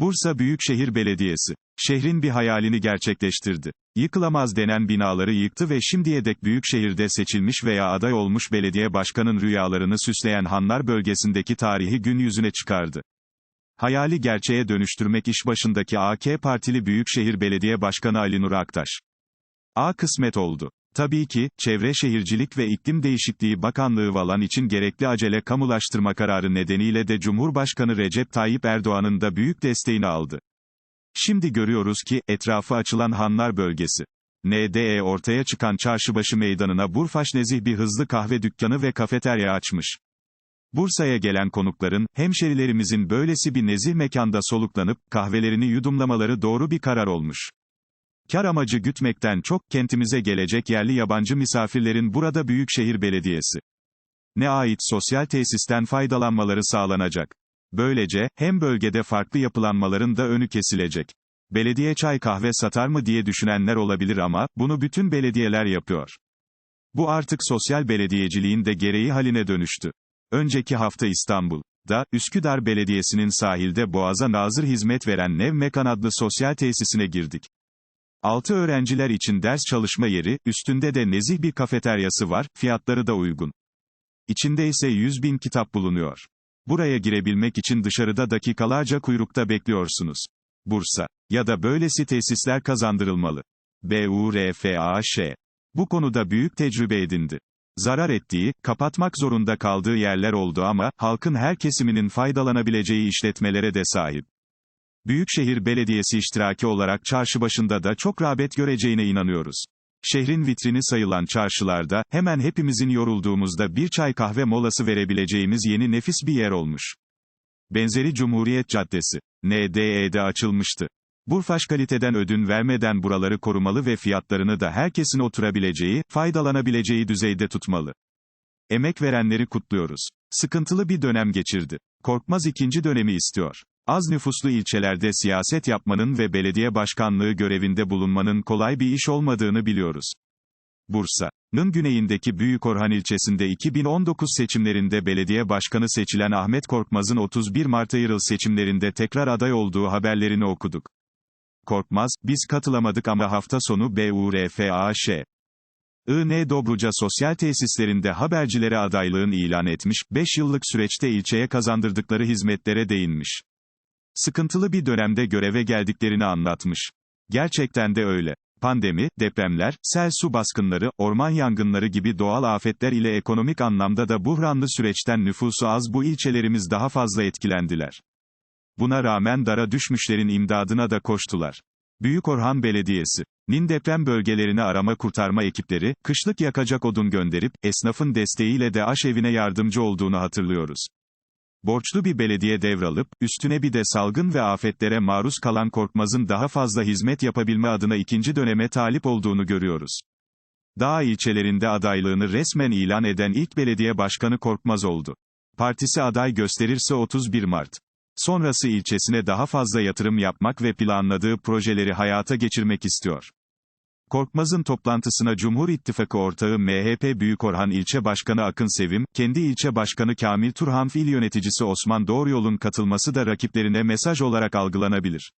Bursa Büyükşehir Belediyesi. Şehrin bir hayalini gerçekleştirdi. Yıkılamaz denen binaları yıktı ve şimdiye dek Büyükşehir'de seçilmiş veya aday olmuş belediye başkanın rüyalarını süsleyen Hanlar bölgesindeki tarihi gün yüzüne çıkardı. Hayali gerçeğe dönüştürmek iş başındaki AK Partili Büyükşehir Belediye Başkanı Ali Nur Aktaş. A kısmet oldu. Tabii ki, Çevre Şehircilik ve İklim Değişikliği Bakanlığı Valan için gerekli acele kamulaştırma kararı nedeniyle de Cumhurbaşkanı Recep Tayyip Erdoğan'ın da büyük desteğini aldı. Şimdi görüyoruz ki, etrafı açılan Hanlar bölgesi. NDE ortaya çıkan çarşıbaşı meydanına Burfaş Nezih bir hızlı kahve dükkanı ve kafeterya açmış. Bursa'ya gelen konukların, hemşerilerimizin böylesi bir nezih mekanda soluklanıp, kahvelerini yudumlamaları doğru bir karar olmuş. Kar amacı gütmekten çok, kentimize gelecek yerli yabancı misafirlerin burada Büyükşehir Belediyesi ne ait sosyal tesisten faydalanmaları sağlanacak. Böylece, hem bölgede farklı yapılanmaların da önü kesilecek. Belediye çay kahve satar mı diye düşünenler olabilir ama, bunu bütün belediyeler yapıyor. Bu artık sosyal belediyeciliğin de gereği haline dönüştü. Önceki hafta İstanbul'da, Üsküdar Belediyesi'nin sahilde Boğaz'a nazır hizmet veren Nev Mekan adlı sosyal tesisine girdik. 6 öğrenciler için ders çalışma yeri, üstünde de nezih bir kafeteryası var, fiyatları da uygun. İçinde ise 100 bin kitap bulunuyor. Buraya girebilmek için dışarıda dakikalarca kuyrukta bekliyorsunuz. Bursa ya da böylesi tesisler kazandırılmalı. BURFAŞ. Bu konuda büyük tecrübe edindi. Zarar ettiği, kapatmak zorunda kaldığı yerler oldu ama, halkın her kesiminin faydalanabileceği işletmelere de sahip. Büyükşehir Belediyesi iştiraki olarak çarşı başında da çok rağbet göreceğine inanıyoruz. Şehrin vitrini sayılan çarşılarda, hemen hepimizin yorulduğumuzda bir çay kahve molası verebileceğimiz yeni nefis bir yer olmuş. Benzeri Cumhuriyet Caddesi, NDE'de açılmıştı. Burfaş kaliteden ödün vermeden buraları korumalı ve fiyatlarını da herkesin oturabileceği, faydalanabileceği düzeyde tutmalı. Emek verenleri kutluyoruz. Sıkıntılı bir dönem geçirdi. Korkmaz ikinci dönemi istiyor. Az nüfuslu ilçelerde siyaset yapmanın ve belediye başkanlığı görevinde bulunmanın kolay bir iş olmadığını biliyoruz. Bursa'nın güneyindeki Büyükorhan ilçesinde 2019 seçimlerinde belediye başkanı seçilen Ahmet Korkmaz'ın 31 Mart ayırıl seçimlerinde tekrar aday olduğu haberlerini okuduk. Korkmaz, biz katılamadık ama hafta sonu BURFAŞ. IN Dobruca sosyal tesislerinde habercilere adaylığın ilan etmiş, 5 yıllık süreçte ilçeye kazandırdıkları hizmetlere değinmiş. Sıkıntılı bir dönemde göreve geldiklerini anlatmış. Gerçekten de öyle. Pandemi, depremler, sel su baskınları, orman yangınları gibi doğal afetler ile ekonomik anlamda da buhranlı süreçten nüfusu az bu ilçelerimiz daha fazla etkilendiler. Buna rağmen dara düşmüşlerin imdadına da koştular. Büyük Orhan Belediyesi'nin deprem bölgelerini arama kurtarma ekipleri, kışlık yakacak odun gönderip, esnafın desteğiyle de aşevine yardımcı olduğunu hatırlıyoruz. Borçlu bir belediye devralıp, üstüne bir de salgın ve afetlere maruz kalan Korkmaz'ın daha fazla hizmet yapabilme adına ikinci döneme talip olduğunu görüyoruz. Dağ ilçelerinde adaylığını resmen ilan eden ilk belediye başkanı Korkmaz oldu. Partisi aday gösterirse 31 Mart. Sonrası ilçesine daha fazla yatırım yapmak ve planladığı projeleri hayata geçirmek istiyor. Korkmaz'ın toplantısına Cumhur İttifakı ortağı MHP Büyükorhan İlçe Başkanı Akın Sevim, kendi ilçe başkanı Kamil Turhan il yöneticisi Osman Doğruyol'un katılması da rakiplerine mesaj olarak algılanabilir.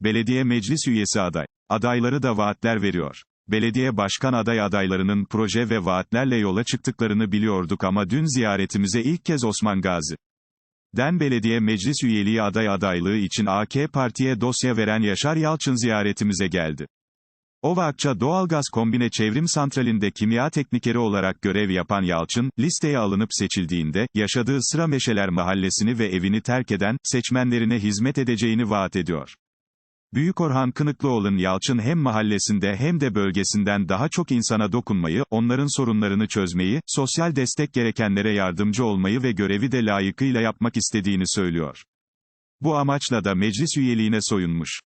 Belediye meclis üyesi aday. Adayları da vaatler veriyor. Belediye başkan aday adaylarının proje ve vaatlerle yola çıktıklarını biliyorduk ama dün ziyaretimize ilk kez Osman Gazi. Den Belediye Meclis üyeliği aday adaylığı için AK Parti'ye dosya veren Yaşar Yalçın ziyaretimize geldi. Ovakça Doğalgaz Kombine Çevrim Santrali'nde kimya teknikeri olarak görev yapan Yalçın, listeye alınıp seçildiğinde, yaşadığı Sıra Meşeler mahallesini ve evini terk eden, seçmenlerine hizmet edeceğini vaat ediyor. Büyük Orhan Kınıklıoğlu'nun Yalçın hem mahallesinde hem de bölgesinden daha çok insana dokunmayı, onların sorunlarını çözmeyi, sosyal destek gerekenlere yardımcı olmayı ve görevi de layıkıyla yapmak istediğini söylüyor. Bu amaçla da meclis üyeliğine soyunmuş.